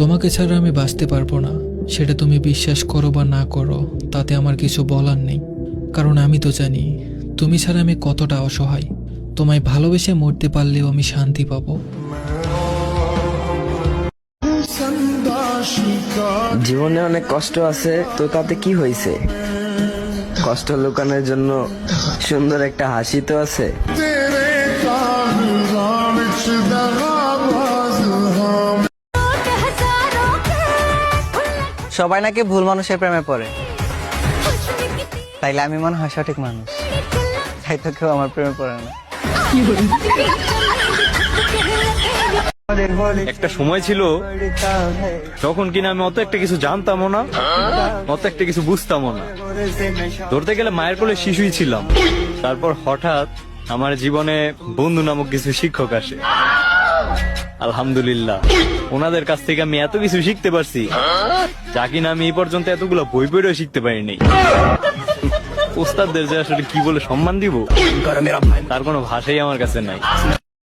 তোমাকে ছাড়া আমি বাঁচতে পারব না। সেটা তুমি বিশ্বাস করো বা না করো, তাতে আমার কিছু বলার নেই। কারণ আমি তো জানি, তুমি ছাড়া আমি কতটা অসহায়। তোমায় ভালোবেসে মরতে পারলেও আমি শান্তি পাবো। জীবনে অনেক কষ্ট আছে, তো তাতে কি হয়েছে? কষ্ট লুকানোর জন্য সুন্দর একটা হাসি তো আছে। সবাই নাকি ভুল মানুষের প্রেমে পড়ে। তাইলে আমি মনে হয় সঠিক মানুষ। তাই তো কেউ আমার প্রেমে পড়ে না। একটা সময় ছিল, যখন কিনা আমি অত একটা কিছু জানতামও না, অত একটা কিছু বুঝতামও না। ধরতে গেলে মায়ের কোলে শিশুই ছিলাম। তারপর হঠাৎ আমার জীবনে বন্ধু নামক কিছু শিক্ষক আসে। আলহামদুলিল্লাহ। ওনাদের কাছ থেকে আমি এত কিছু শিখতে পারছি। যা কিনা আমি এই পর্যন্ত এতগুলো বই পড়েও শিখতে পারিনি। ওস্তাদদের যে আসলে কি বলে সম্মান দিব তার কোনো ভাষাই আমার কাছে নাই।